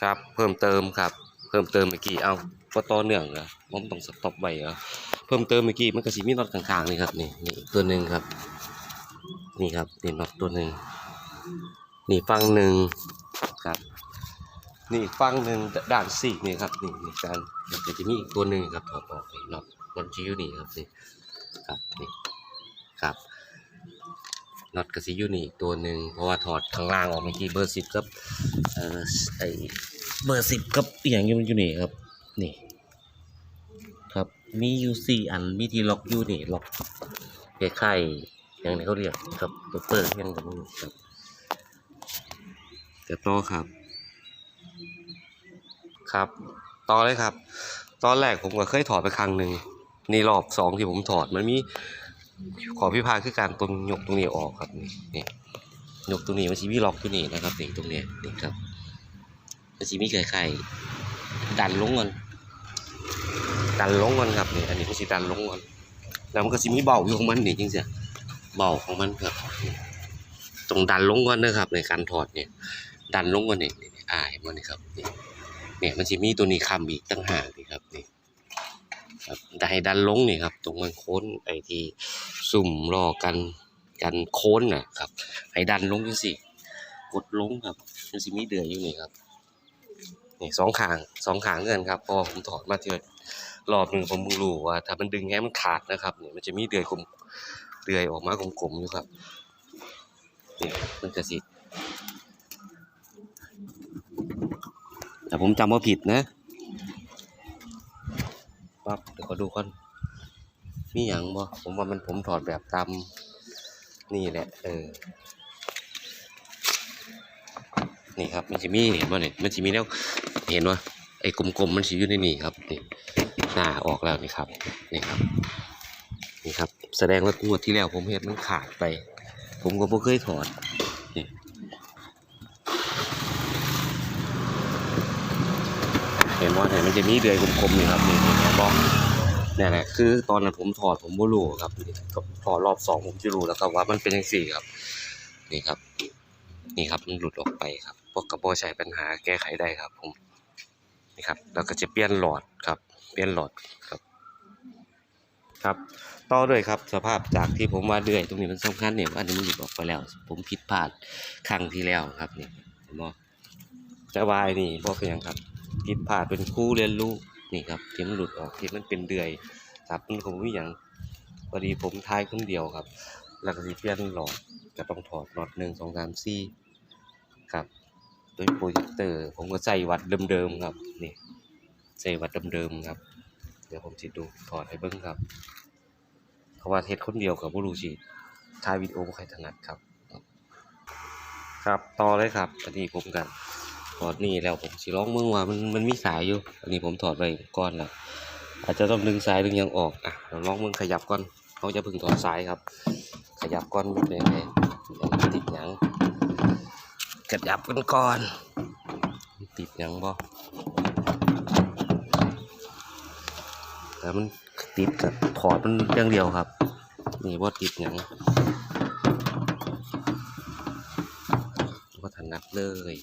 ครับ เพิ่มเติมครับ เพิ่มเติมเมื่อกี้เอาก็ต่อเนื่องเหรอผมต้องสต็อปไว้เหรอเพิ่มเติมเมื่อกี้มันก็สิมีน็อตข้างๆนี่ครับนี่นี่ตัวหนึ่งครับ นี่ครับนี่น็อตตัวหนึ่งนี่ฟังหนึ่งครับ นี่ฟังหนึ่งด้านสี่นี่ครับนี่นี่การเดี๋ยวจะมีอีกตัวหนึ่งครับถอดออกน็อตน็อตจิ๋วนี่ครับนี่ครับนี่ครับ น็อตกระสิอยูนี่ตัวหนึ่งเพราะว่าถอดข้างล่างออกเมื่อกี้เบอร์สิบกับเอ่อไอเบอร์สิบกับอย่างอยู่มันยูนี่ครับนี่ครับมียู่สี่อันมีที่ล็อกยูนี่ล็อกคล้ายๆอย่างนี้เขาเรียกครับตัวเปิดยังกับมือครับจะต่อครับ ครับต่อเลยครับ ตอนแรกผมก็เคยถอดไปครั้งหนึ่งนี่รอบสองที่ผมถอดมันมี ขอพิพาคือการตรงยกตรงนี้ออกครับนี่นี่ยกตรงนี้มันชีมีล็อกอยู่นี่นะครับนี่ตรงเนี้ยนี่ครับมันชีมีไข่ๆดันลงก่อนดันลงก่อนครับนี่อันนี้มันชีดันลงก่อนแล้วมันก็ชีมีเบาอยู่ของมันนี่จริงๆเบาของมันครับตรงดันลงก่อนนะครับ ในการถอดเนี่ย ดันลงก่อนนี่ไอ่าเห็นมันนี่ครับนี่เนี่ยมันจะมีตัวนี้คำอีกตั้งหาก ครับได้ให้ดันลงนี่ครับ ตรงมันโค้นไอ้ที่สุ่มรอกันกันโค้นนะครับ ให้ดันลงจังสิกดลงครับมันจะมีเดือยอยู่นี่ครับนี่สองขางสองขางเงินครับพอผมถอดมาเทือรอบหนึ่งผมเพิ่งรู้ว่า ถ้ามันดึงแง้มันขาดนะครับนี่มันจะมีเดือยกลมเดือยออกมากลมๆอยู่ครับนี่มันจะสิแต่ผมจำว่าผิดนะปั๊บเดูก่อนมีอย่างบ่ผมว่ามันผมถอดแบบตามนี่แหละ เออ นี่ครับ มันจะมีเห็นว่าเนี่ยมันจะมีแล้วเห็นว่าไอ้กลมๆมันสิอยู่ในนี่ครับนี่หน้าออกแล้วนี่ครับนี่ครับนี่ครับ แสดงว่างวดที่แล้วผมเห็นมันขาดไป ผมก็บ่เคยถอดนี่เห็นว่าเนี่ยมันจะมีเดือยกลมๆนี่ครับนี่นี่บอก เนี่ยแหละคือตอนนั้นผมถอดผมบ่รู้ครับก็ถอดรอบสองผมจะรู้แล้วครับว่ามันเป็นยังสี่ครับ นี่ครับ นี่ครับมันหลุดออกไปครับพวกกระบอกใช้ปัญหาแก้ไขได้ครับ ผม นี่ครับ แล้วก็จะเปลี่ยนหลอดครับ เปลี่ยนหลอดครับ ครับ ต่อด้วยครับ สภาพจากที่ผมว่าเดือยตรงนี้มันสำคัญเนี่ยอันนี้มันหลุดออกไปแล้ว ผมผิดพลาดครั้งที่แล้วครับนี่เห็นบ่จะวายนี่บ่เป็นยังครับผิดพลาดเป็นคู่เรียนรู้ นี่ครับที่มันหลุดออกที่มันเป็นเดือยครับมันคงไม่อย่างพอดีผมทายคนเดียวครับ แล้วก็สิเปลี่ยนหลอดก็ต้องถอดน็อตหนึ่งสองสามสี่ครับโดยโปรเจคเตอร์ ผมก็ใส่วัดเดิมๆครับนี่ใส่วัดเดิมๆครับ เดี๋ยวผมจะดูถอดให้เบิ้งครับเพราะว่าเทสคนเดียวกับผู้รู้สิถ่ายวิดีโอบ่ใครถนัดครับ ครับต่อเลยครับอันนี้ผมกัน ถอดนี่แล้วผมสิลองเมืองว่ามันมันมีสายอยู่ อันนี้ผมถอดไว้ก่อนแล้วอาจจะต้องดึงสายดึงยังออกอะเราลองเมืองขยับก่อนเขาจะพึ่งถอดสายครับ ขยับก่อนเป็นไงติดหยังขยับกันก่อน ติดหยังบ่แต่มันติดกับถอดมันอย่างเดียวครับ นี่ว่าติดหยังก็ถนัดเลย